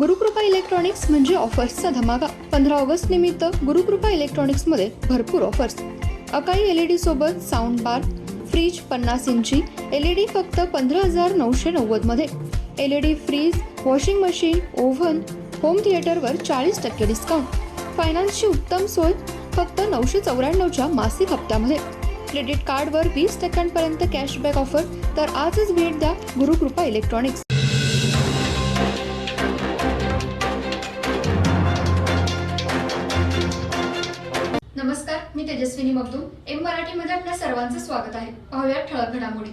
Gurukrupa electronics म्हणजे ऑफर्सचा धमाका. पंधरा ऑगस्ट निमित्त गुरुकृपा इलेक्ट्रॉनिक्समध्ये भरपूर offers. Akai L E D सोबत साऊंड बार फ्रीज पन्नास इंची एल ई डी फक्त पंधरा हजार नऊशे नव्वदमध्ये. L E D fridge washing machine oven home थिएटरवर चाळीस टक्के डिस्काउंट फायनान्सची उत्तम सोय फक्त नऊशे चौऱ्याण्णवच्या मासिक हप्त्यामध्ये. क्रेडिट कार्डवर वीस टक्क्यांपर्यंत कॅशबॅक ऑफर तर आजच भेट द्या गुरुकृपा इलेक्ट्रॉनिक्स. तेजस्विनी मगदूम एम मराठीमध्ये आपल्या सर्वांचं स्वागत आहे. पाहूया ठळक घडामोडी.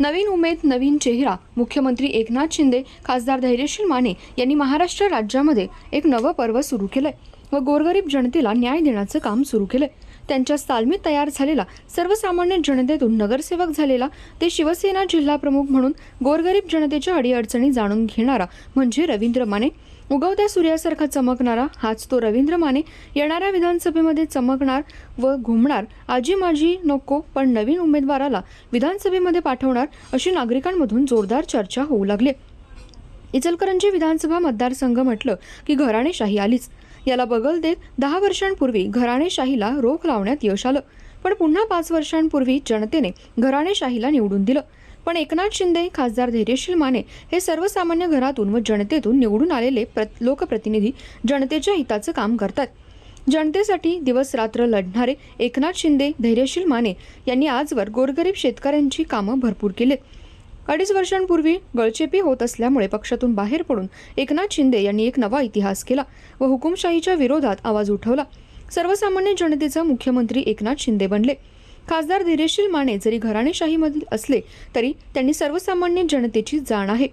नवीन उमेद नवीन चेहरा मुख्यमंत्री एकनाथ शिंदे खासदार धैर्यशील माने यांनी महाराष्ट्र राज्यामध्ये एक नवं पर्व सुरू केलंय व गोरगरीब जनतेला न्याय देण्याचं काम सुरू केलंय. त्यांच्या तालमीत तयार झालेला सर्वसामान्य जनतेतून नगरसेवक झालेला ते शिवसेना जिल्हा प्रमुख म्हणून गोरगरीब जनतेच्या अडीअडचणी जाणून घेणारा म्हणजे रवींद्र माने. उगवत्या सूर्यासारखा चमकणारा हाच तो रवींद्र माने. येणाऱ्या विधानसभेमध्ये चमकणार व घुमणार आजी माझी नको पण नवीन उमेदवाराला विधानसभेमध्ये पाठवणार अशी नागरिकांमधून जोरदार चर्चा होऊ लागली. इचलकरंजी विधानसभा मतदारसंघ म्हटलं की घराणेशाही आलीच. याला बगल देत दहा वर्षांपूर्वी घराणेशाहीला रोख लावण्यात यश आलं. पण पुन्हा पाच वर्षांपूर्वी जनतेने घराणेशाहीला निवडून दिलं. पण एकनाथ शिंदे खासदार धैर्यशील माने हे सर्वसामान्य घरातून व जनतेतून निवडून आलेले लोकप्रतिनिधी जनतेच्या हिताचं काम करतात. जनतेसाठी दिवस रात्र लढणारे एकनाथ शिंदे धैर्यशील माने यांनी आजवर गोरगरीब शेतकऱ्यांची कामं भरपूर केलीत. अडीच वर्षांपूर्वी गळचेपी होत असल्यामुळे पक्षातून बाहेर पडून एकनाथ शिंदे यांनी एक नवा इतिहास केला व हुकुमशाहीच्या विरोधात आवाज उठवला. सर्वसामान्य जनतेचा मुख्यमंत्री एकनाथ शिंदे बनले. खासदार धैर्यशील माने जरी घराणेशाहीमधील असले तरी त्यांनी सर्वसामान्य जनतेची जाण आहे.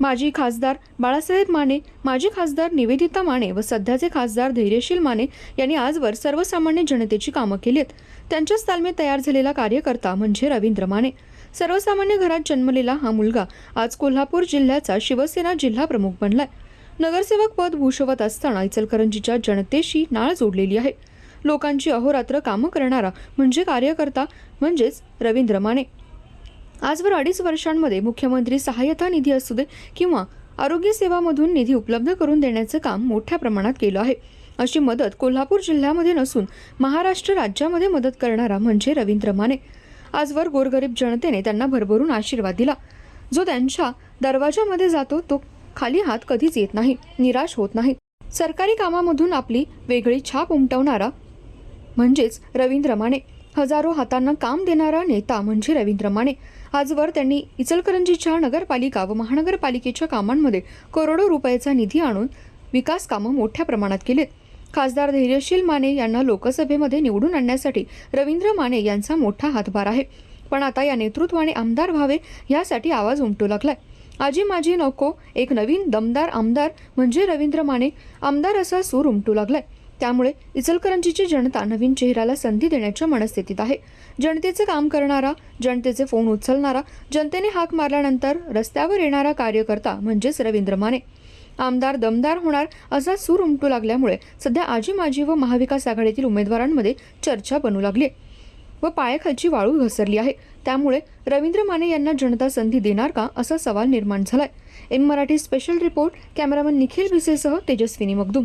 माजी खासदार बाळासाहेब माने माजी खासदार निवेदिता माने व सध्याचे खासदार धैर्यशील माने यांनी आजवर सर्वसामान्य जनतेची कामं केली आहेत त्यांच्याच तालमीत तयार झालेला कार्यकर्ता म्हणजे रवींद्र माने. सर्वसामान्य घरात जन्मलेला हा मुलगा आज कोल्हापूर जिल्ह्याचा शिवसेना जिल्हा प्रमुख बनलाय. नगरसेवक पद भूषवत असताना इचलकरंजीच्या जनतेशी नाळ जोडलेली आहे. लोकांची अहोरात्र कामं करणारा म्हणजे कार्यकर्ता म्हणजेच रवींद्र माने. आजवर अडीच वर्षांमध्ये मुख्यमंत्री सहाय्यता निधी असू दे किंवा आरोग्य सेवामधून निधी उपलब्ध करून देण्याचं काम मोठ्या प्रमाणात केलं आहे. अशी मदत कोल्हापूर जिल्ह्यामध्ये नसून महाराष्ट्र राज्यामध्ये मदत करणारा म्हणजे रवींद्र माने. आजवर गोरगरीब जनतेने त्यांना भरभरून आशीर्वाद दिला. जो त्यांच्या दरवाजामध्ये जातो तो खाली हात कधीच येत नाही निराश होत नाही. सरकारी कामामधून आपली वेगळी छाप उमटवणारा म्हणजेच रवींद्र माने. हजारो हातांना काम देणारा नेता म्हणजे रवींद्र माने. आजवर त्यांनी इचलकरंजीच्या नगरपालिका व महानगरपालिकेच्या कामांमध्ये करोडो रुपयाचा निधी आणून विकास कामं मोठ्या प्रमाणात केलीत. खासदार धैर्यशील माने यांना लोकसभेमध्ये निवडून आणण्यासाठी रवींद्र माने यांचा मोठा हातभार आहे. पण आता या नेतृत्वाने आमदार व्हावे यासाठी आवाज उमटू लागलाय. आजी माझी नको एक नवीन दमदार आमदार म्हणजे रवींद्र माने. आमदार असा सूर उमटू लागलाय. त्यामुळे इचलकरंजीची जनता नवीन चेहऱ्याला संधी देण्याच्या मनस्थितीत आहे. जनतेचं काम करणारा जनतेचे फोन उचलणारा जनतेने हाक मारल्यानंतर रस्त्यावर येणारा कार्यकर्ता म्हणजेच रवींद्र माने. आमदार दमदार होणार असा सूर उमटू लागल्यामुळे सध्या आजी माजी व महाविकास आघाडीतील उमेदवारांमध्ये चर्चा बनू लागली व पायाखालची वाळू घसरली आहे. त्यामुळे रवींद्र माने यांना जनता संधी देणार का असा सवाल निर्माण झालाय. M Marathi special report cameraman Nikhil भिसेसह Tejaswini Magdum